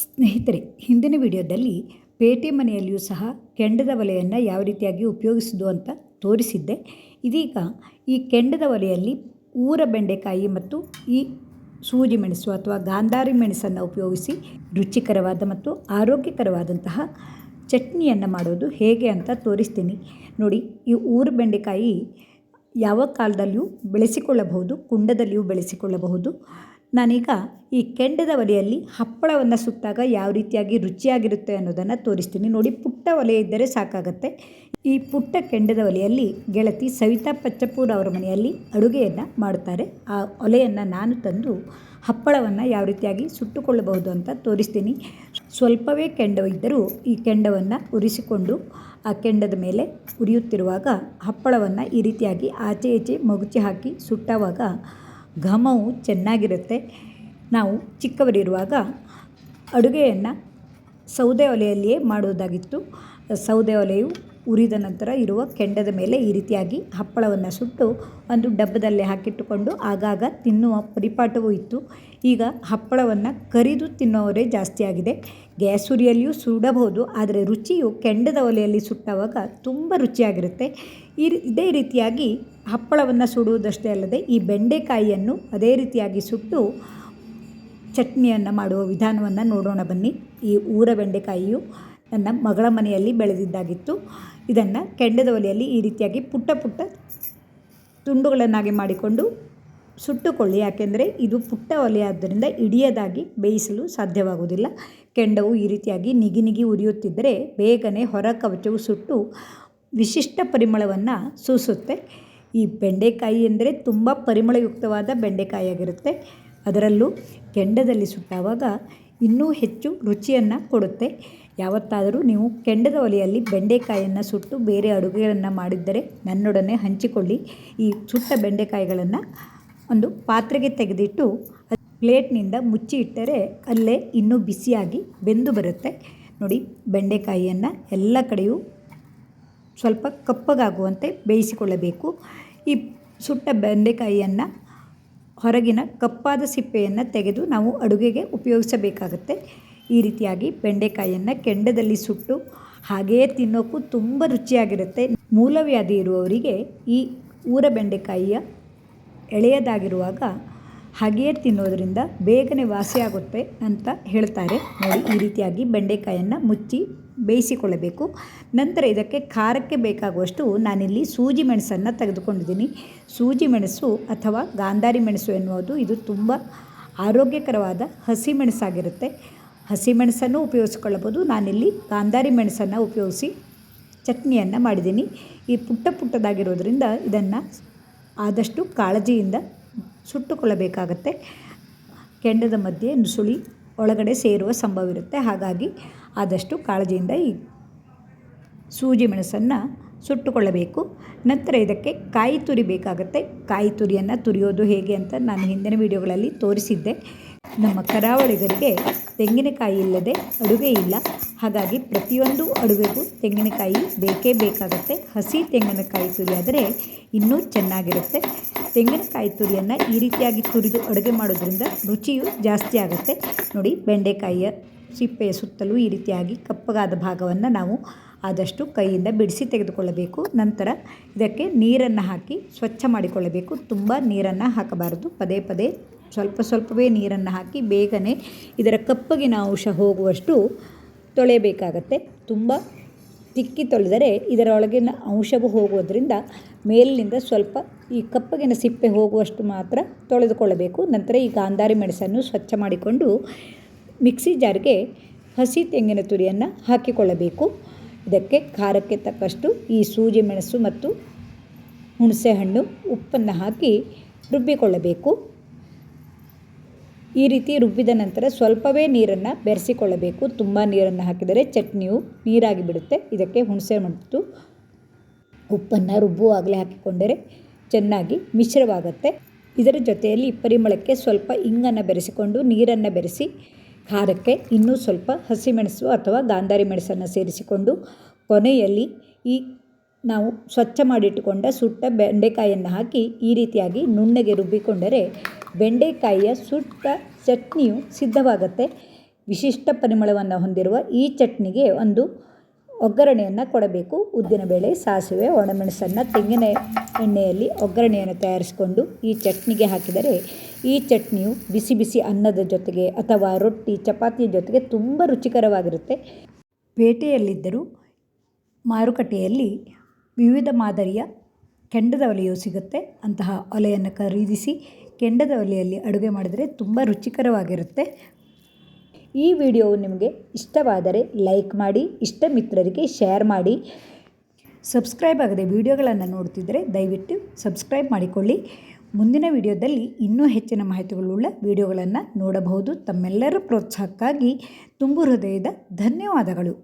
ಸ್ನೇಹಿತರೆ, ಹಿಂದಿನ ವಿಡಿಯೋದಲ್ಲಿ ಪೇಟೆ ಮನೆಯಲ್ಲಿಯೂ ಸಹ ಕೆಂಡದ ಒಲೆಯನ್ನು ಯಾವ ರೀತಿಯಾಗಿ ಉಪಯೋಗಿಸೋದು ಅಂತ ತೋರಿಸಿದ್ದೆ. ಇದೀಗ ಈ ಕೆಂಡದ ಒಲೆಯಲ್ಲಿ ಊರ ಬೆಂಡೆಕಾಯಿ ಮತ್ತು ಈ ಸೂಜಿ ಮೆಣಸು ಅಥವಾ ಗಾಂಧಾರಿ ಮೆಣಸನ್ನು ಉಪಯೋಗಿಸಿ ರುಚಿಕರವಾದ ಮತ್ತು ಆರೋಗ್ಯಕರವಾದಂತಹ ಚಟ್ನಿಯನ್ನು ಮಾಡೋದು ಹೇಗೆ ಅಂತ ತೋರಿಸ್ತೀನಿ. ನೋಡಿ, ಈ ಊರು ಬೆಂಡೆಕಾಯಿ ಯಾವ ಕಾಲದಲ್ಲಿಯೂ ಬೆಳೆಸಿಕೊಳ್ಳಬಹುದು, ಕುಂಡದಲ್ಲಿಯೂ ಬೆಳೆಸಿಕೊಳ್ಳಬಹುದು. ನಾನೀಗ ಈ ಕೆಂಡದ ಒಲೆಯಲ್ಲಿ ಹಪ್ಪಳವನ್ನು ಸುಟ್ಟಾಗ ಯಾವ ರೀತಿಯಾಗಿ ರುಚಿಯಾಗಿರುತ್ತೆ ಅನ್ನೋದನ್ನು ತೋರಿಸ್ತೀನಿ. ನೋಡಿ, ಪುಟ್ಟ ಒಲೆ ಇದ್ದರೆ ಸಾಕಾಗತ್ತೆ. ಈ ಪುಟ್ಟ ಕೆಂಡದ ಒಲೆಯಲ್ಲಿ ಗೆಳತಿ ಸವಿತಾ ಪಚ್ಚಪೂರ್ ಅವರ ಮನೆಯಲ್ಲಿ ಅಡುಗೆಯನ್ನು ಮಾಡುತ್ತಾರೆ ಆ ಒಲೆಯನ್ನು ನಾನು ತಂದು ಹಪ್ಪಳವನ್ನು ಯಾವ ರೀತಿಯಾಗಿ ಸುಟ್ಟುಕೊಳ್ಳಬಹುದು ಅಂತ ತೋರಿಸ್ತೀನಿ. ಸ್ವಲ್ಪವೇ ಕೆಂಡವಿದ್ದರೂ ಈ ಕೆಂಡವನ್ನು ಉರಿಸಿಕೊಂಡು ಆ ಕೆಂಡದ ಮೇಲೆ ಉರಿಯುತ್ತಿರುವಾಗ ಹಪ್ಪಳವನ್ನು ಈ ರೀತಿಯಾಗಿ ಆಚೆ ಈಚೆ ಮಗುಚಿ ಹಾಕಿ ಸುಟ್ಟವಾಗ ಘಮವು ಚೆನ್ನಾಗಿರುತ್ತೆ. ನಾವು ಚಿಕ್ಕವರಿರುವಾಗ ಅಡುಗೆಯನ್ನು ಸೌದೆ ಒಲೆಯಲ್ಲಿಯೇ ಮಾಡುವುದಾಗಿತ್ತು. ಸೌದೆ ಒಲೆಯು ಉರಿದ ನಂತರ ಇರುವ ಕೆಂಡದ ಮೇಲೆ ಈ ರೀತಿಯಾಗಿ ಹಪ್ಪಳವನ್ನು ಸುಟ್ಟು ಒಂದು ಡಬ್ಬದಲ್ಲಿ ಹಾಕಿಟ್ಟುಕೊಂಡು ಆಗಾಗ ತಿನ್ನುವ ಪರಿಪಾಠವೂ ಇತ್ತು. ಈಗ ಹಪ್ಪಳವನ್ನು ಕರಿದು ತಿನ್ನುವವರೇ ಜಾಸ್ತಿಯಾಗಿದೆ ಗ್ಯಾಸ್ ಉರಿಯಲ್ಲಿಯೂ ಸುಡಬಹುದು, ಆದರೆ ರುಚಿಯು ಕೆಂಡದ ಒಲೆಯಲ್ಲಿ ಸುಟ್ಟವಾಗ ತುಂಬ ರುಚಿಯಾಗಿರುತ್ತೆ. ಈ ಇದೇ ರೀತಿಯಾಗಿ ಹಪ್ಪಳವನ್ನು ಸುಡುವುದಷ್ಟೇ ಅಲ್ಲದೆ ಈ ಬೆಂಡೆಕಾಯಿಯನ್ನು ಅದೇ ರೀತಿಯಾಗಿ ಸುಟ್ಟು ಚಟ್ನಿಯನ್ನು ಮಾಡುವ ವಿಧಾನವನ್ನು ನೋಡೋಣ ಬನ್ನಿ. ಈ ಊರ ಬೆಂಡೆಕಾಯಿಯು ನನ್ನ ಮಗಳ ಮನೆಯಲ್ಲಿ ಬೆಳೆದಿದ್ದಾಗಿತ್ತು. ಇದನ್ನು ಕೆಂಡದ ಒಲೆಯಲ್ಲಿ ಈ ರೀತಿಯಾಗಿ ಪುಟ್ಟ ಪುಟ್ಟ ತುಂಡುಗಳನ್ನಾಗಿ ಮಾಡಿಕೊಂಡು ಸುಟ್ಟುಕೊಳ್ಳಿ. ಯಾಕೆಂದರೆ ಇದು ಪುಟ್ಟ ಒಲೆಯಾದ್ದರಿಂದ ಇಡಿಯದಾಗಿ ಬೇಯಿಸಲು ಸಾಧ್ಯವಾಗುವುದಿಲ್ಲ. ಕೆಂಡವು ಈ ರೀತಿಯಾಗಿ ನಿಗಿ ನಿಗಿ ಉರಿಯುತ್ತಿದ್ದರೆ ಬೇಗನೆ ಹೊರ ಕವಚವು ಸುಟ್ಟು ವಿಶಿಷ್ಟ ಪರಿಮಳವನ್ನು ಸೂಸುತ್ತೆ. ಈ ಬೆಂಡೆಕಾಯಿ ಎಂದರೆ ತುಂಬ ಪರಿಮಳಯುಕ್ತವಾದ ಬೆಂಡೆಕಾಯಿಯಾಗಿರುತ್ತೆ. ಅದರಲ್ಲೂ ಕೆಂಡದಲ್ಲಿ ಸುಟ್ಟಾವಾಗ ಇನ್ನೂ ಹೆಚ್ಚು ರುಚಿಯನ್ನು ಕೊಡುತ್ತೆ. ಯಾವತ್ತಾದರೂ ನೀವು ಕೆಂಡದ ಒಲೆಯಲ್ಲಿ ಬೆಂಡೆಕಾಯಿಯನ್ನು ಸುಟ್ಟು ಬೇರೆ ಅಡುಗೆಗಳನ್ನು ಮಾಡಿದ್ದರೆ ನನ್ನೊಡನೆ ಹಂಚಿಕೊಳ್ಳಿ. ಈ ಸುಟ್ಟ ಬೆಂಡೆಕಾಯಿಗಳನ್ನು ಒಂದು ಪಾತ್ರೆಗೆ ತೆಗೆದಿಟ್ಟು ಪ್ಲೇಟ್ನಿಂದ ಮುಚ್ಚಿ ಇಟ್ಟರೆ ಅಲ್ಲೇ ಇನ್ನೂ ಬಿಸಿಯಾಗಿ ಬೆಂದು ಬರುತ್ತೆ. ನೋಡಿ ಬೆಂಡೆಕಾಯಿಯನ್ನು ಎಲ್ಲ ಕಡೆಯೂ ಸ್ವಲ್ಪ ಕಪ್ಪಗಾಗುವಂತೆ ಬೇಯಿಸಿಕೊಳ್ಳಬೇಕು. ಈ ಸುಟ್ಟ ಬೆಂಡೆಕಾಯಿಯನ್ನು ಹೊರಗಿನ ಕಪ್ಪಾದ ಸಿಪ್ಪೆಯನ್ನು ತೆಗೆದು ನಾವು ಅಡುಗೆಗೆ ಉಪಯೋಗಿಸಬೇಕಾಗತ್ತೆ. ಈ ರೀತಿಯಾಗಿ ಬೆಂಡೆಕಾಯಿಯನ್ನು ಕೆಂಡದಲ್ಲಿ ಸುಟ್ಟು ಹಾಗೆಯೇ ತಿನ್ನೋಕ್ಕೂ ತುಂಬ ರುಚಿಯಾಗಿರುತ್ತೆ. ಮೂಲವ್ಯಾಧಿ ಇರುವವರಿಗೆ ಈ ಊರ ಬೆಂಡೆಕಾಯಿಯ ಎಳೆಯದಾಗಿರುವಾಗ ಹಾಗೆಯೇ ತಿನ್ನೋದರಿಂದ ಬೇಗನೆ ವಾಸಿಯಾಗುತ್ತೆ ಅಂತ ಹೇಳ್ತಾರೆ. ನೋಡಿ, ಈ ರೀತಿಯಾಗಿ ಬೆಂಡೆಕಾಯನ್ನು ಮುಚ್ಚಿ ಬೇಯಿಸಿಕೊಳ್ಳಬೇಕು. ನಂತರ ಇದಕ್ಕೆ ಖಾರಕ್ಕೆ ಬೇಕಾಗುವಷ್ಟು ನಾನಿಲ್ಲಿ ಸೂಜಿ ಮೆಣಸನ್ನು ತೆಗೆದುಕೊಂಡಿದ್ದೀನಿ. ಸೂಜಿ ಮೆಣಸು ಅಥವಾ ಗಾಂಧಾರಿ ಮೆಣಸು ಎನ್ನುವುದು ಇದು ತುಂಬ ಆರೋಗ್ಯಕರವಾದ ಹಸಿ ಮೆಣಸಾಗಿರುತ್ತೆ. ಹಸಿ ಮೆಣಸನ್ನು ಉಪಯೋಗಿಸಿಕೊಳ್ಳಬಹುದು ನಾನಿಲ್ಲಿ ಗಾಂಧಾರಿ ಮೆಣಸನ್ನು ಉಪಯೋಗಿಸಿ ಚಟ್ನಿಯನ್ನು ಮಾಡಿದ್ದೀನಿ. ಈ ಪುಟ್ಟ ಪುಟ್ಟದಾಗಿರೋದ್ರಿಂದ ಇದನ್ನು ಆದಷ್ಟು ಕಾಳಜಿಯಿಂದ ಸುಟ್ಟುಕೊಳ್ಳಬೇಕಾಗತ್ತೆ. ಕೆಂಡದ ಮಧ್ಯೆ ನುಸುಳಿ ಒಳಗಡೆ ಸೇರುವ ಸಂಭವವಿರುತ್ತೆ. ಹಾಗಾಗಿ ಆದಷ್ಟು ಕಾಳಜಿಯಿಂದ ಈ ಸೂಜಿ ಮೆಣಸನ್ನು ಸುಟ್ಟುಕೊಳ್ಳಬೇಕು. ನಂತರ ಇದಕ್ಕೆ ಕಾಯಿ ತುರಿ ಬೇಕಾಗುತ್ತೆ. ಕಾಯಿ ತುರಿಯನ್ನು ತುರಿಯೋದು ಹೇಗೆ ಅಂತ ನಾನು ಹಿಂದಿನ ವೀಡಿಯೋಗಳಲ್ಲಿ ತೋರಿಸಿದ್ದೆ. ನಮ್ಮ ಕರಾವಳಿಗರಿಗೆ ತೆಂಗಿನಕಾಯಿ ಇಲ್ಲದೆ ಅಡುಗೆ ಇಲ್ಲ. ಹಾಗಾಗಿ ಪ್ರತಿಯೊಂದು ಅಡುಗೆಗೂ ತೆಂಗಿನಕಾಯಿ ಬೇಕೇ ಬೇಕಾಗುತ್ತೆ. ಹಸಿ ತೆಂಗಿನಕಾಯಿ ತುರಿಯಾದರೆ ಇನ್ನೂ ಚೆನ್ನಾಗಿರುತ್ತೆ. ತೆಂಗಿನಕಾಯಿ ತುರಿಯನ್ನು ಈ ರೀತಿಯಾಗಿ ತುರಿದು ಅಡುಗೆ ಮಾಡೋದ್ರಿಂದ ರುಚಿಯು ಜಾಸ್ತಿ ಆಗುತ್ತೆ. ನೋಡಿ, ಬೆಂಡೆಕಾಯಿಯ ಸಿಪ್ಪೆಯ ಸುತ್ತಲೂ ಈ ರೀತಿಯಾಗಿ ಕಪ್ಪಗಾದ ಭಾಗವನ್ನು ನಾವು ಆದಷ್ಟು ಕೈಯಿಂದ ಬಿಡಿಸಿ ತೆಗೆದುಕೊಳ್ಳಬೇಕು. ನಂತರ ಇದಕ್ಕೆ ನೀರನ್ನು ಹಾಕಿ ಸ್ವಚ್ಛ ಮಾಡಿಕೊಳ್ಳಬೇಕು. ತುಂಬ ನೀರನ್ನು ಹಾಕಬಾರದು. ಪದೇ ಪದೇ ಸ್ವಲ್ಪ ಸ್ವಲ್ಪವೇ ನೀರನ್ನು ಹಾಕಿ ಬೇಗನೆ ಇದರ ಕಪ್ಪಗಿನ ಅಂಶ ಹೋಗುವಷ್ಟು ತೊಳೆಯಬೇಕಾಗತ್ತೆ. ತುಂಬ ತಿಕ್ಕಿ ತೊಳೆದರೆ ಇದರೊಳಗಿನ ಅಂಶವು ಹೋಗೋದ್ರಿಂದ ಮೇಲಿನಿಂದ ಸ್ವಲ್ಪ ಈ ಕಪ್ಪಗಿನ ಸಿಪ್ಪೆ ಹೋಗುವಷ್ಟು ಮಾತ್ರ ತೊಳೆದುಕೊಳ್ಳಬೇಕು. ನಂತರ ಈ ಗಾಂಧಾರಿ ಮೆಣಸನ್ನು ಸ್ವಚ್ಛ ಮಾಡಿಕೊಂಡು ಮಿಕ್ಸಿ ಜಾರ್ಗೆ ಹಸಿ ತೆಂಗಿನ ತುರಿಯನ್ನು ಹಾಕಿಕೊಳ್ಳಬೇಕು. ಇದಕ್ಕೆ ಖಾರಕ್ಕೆ ತಕ್ಕಷ್ಟು ಈ ಸೂಜಿ ಮೆಣಸು ಮತ್ತು ಹುಣಸೆಹಣ್ಣು ಉಪ್ಪನ್ನು ಹಾಕಿ ರುಬ್ಬಿಕೊಳ್ಳಬೇಕು. ಈ ರೀತಿ ರುಬ್ಬಿದ ನಂತರ ಸ್ವಲ್ಪವೇ ನೀರನ್ನು ಬೆರೆಸಿಕೊಳ್ಳಬೇಕು. ತುಂಬ ನೀರನ್ನು ಹಾಕಿದರೆ ಚಟ್ನಿಯು ನೀರಾಗಿ ಬಿಡುತ್ತೆ. ಇದಕ್ಕೆ ಹುಣಸೆ ಮತ್ತು ಉಪ್ಪನ್ನು ರುಬ್ಬುವಾಗಲೇ ಹಾಕಿಕೊಂಡರೆ ಚೆನ್ನಾಗಿ ಮಿಶ್ರವಾಗುತ್ತೆ. ಇದರ ಜೊತೆಯಲ್ಲಿ ಪರಿಮಳಕ್ಕೆ ಸ್ವಲ್ಪ ಇಂಗನ್ನು ಬೆರೆಸಿಕೊಂಡು ನೀರನ್ನು ಬೆರೆಸಿ ಖಾರಕ್ಕೆ ಇನ್ನೂ ಸ್ವಲ್ಪ ಹಸಿಮೆಣಸು ಅಥವಾ ಗಾಂಧಾರಿ ಮೆಣಸನ್ನು ಸೇರಿಸಿಕೊಂಡು ಕೊನೆಯಲ್ಲಿ ಈ ನಾವು ಸ್ವಚ್ಛ ಮಾಡಿಟ್ಟುಕೊಂಡ ಸುಟ್ಟ ಬೆಂಡೆಕಾಯಿಯನ್ನು ಹಾಕಿ ಈ ರೀತಿಯಾಗಿ ನುಣ್ಣಗೆ ರುಬ್ಬಿಕೊಂಡರೆ ಬೆಂಡೆಕಾಯಿಯ ಸುಟ್ಟ ಚಟ್ನಿಯು ಸಿದ್ಧವಾಗುತ್ತೆ. ವಿಶಿಷ್ಟ ಪರಿಮಳವನ್ನು ಹೊಂದಿರುವ ಈ ಚಟ್ನಿಗೆ ಒಂದು ಒಗ್ಗರಣೆಯನ್ನು ಕೊಡಬೇಕು. ಉದ್ದಿನಬೇಳೆ ಸಾಸಿವೆ, ಒಣಮೆಣಸನ್ನು, ತೆಂಗಿನ ಎಣ್ಣೆಯಲ್ಲಿ ಒಗ್ಗರಣೆಯನ್ನು ತಯಾರಿಸಿಕೊಂಡು ಈ ಚಟ್ನಿಗೆ ಹಾಕಿದರೆ ಈ ಚಟ್ನಿಯು ಬಿಸಿ ಬಿಸಿ ಅನ್ನದ ಜೊತೆಗೆ ಅಥವಾ ರೊಟ್ಟಿ ಚಪಾತಿಯ ಜೊತೆಗೆ ತುಂಬ ರುಚಿಕರವಾಗಿರುತ್ತೆ. ಪೇಟೆಯಲ್ಲಿದ್ದರೂ ಮಾರುಕಟ್ಟೆಯಲ್ಲಿ ವಿವಿಧ ಮಾದರಿಯ ಕೆಂಡದ ಒಲೆಯು ಸಿಗುತ್ತೆ. ಅಂತಹ ಒಲೆಯನ್ನು ಖರೀದಿಸಿ ಕೆಂಡದ ಒಲೆಯಲ್ಲಿ ಅಡುಗೆ ಮಾಡಿದರೆ ತುಂಬ ರುಚಿಕರವಾಗಿರುತ್ತೆ. ಈ ವಿಡಿಯೋವು ನಿಮಗೆ ಇಷ್ಟವಾದರೆ ಲೈಕ್ ಮಾಡಿ, ಇಷ್ಟ ಮಿತ್ರರಿಗೆ ಶೇರ್ ಮಾಡಿ. ಸಬ್ಸ್ಕ್ರೈಬ್ ಆಗದೆ ವಿಡಿಯೋಗಳನ್ನು ನೋಡ್ತಿದ್ದರೆ ದಯವಿಟ್ಟು ಸಬ್ಸ್ಕ್ರೈಬ್ ಮಾಡಿಕೊಳ್ಳಿ. ಮುಂದಿನ ವಿಡಿಯೋದಲ್ಲಿ ಇನ್ನೂ ಹೆಚ್ಚಿನ ಮಾಹಿತಿಗಳುಳ್ಳ ವಿಡಿಯೋಗಳನ್ನು ನೋಡಬಹುದು. ತಮ್ಮೆಲ್ಲರ ಪ್ರೋತ್ಸಾಹಕ್ಕಾಗಿ ತುಂಬು ಹೃದಯದ ಧನ್ಯವಾದಗಳು.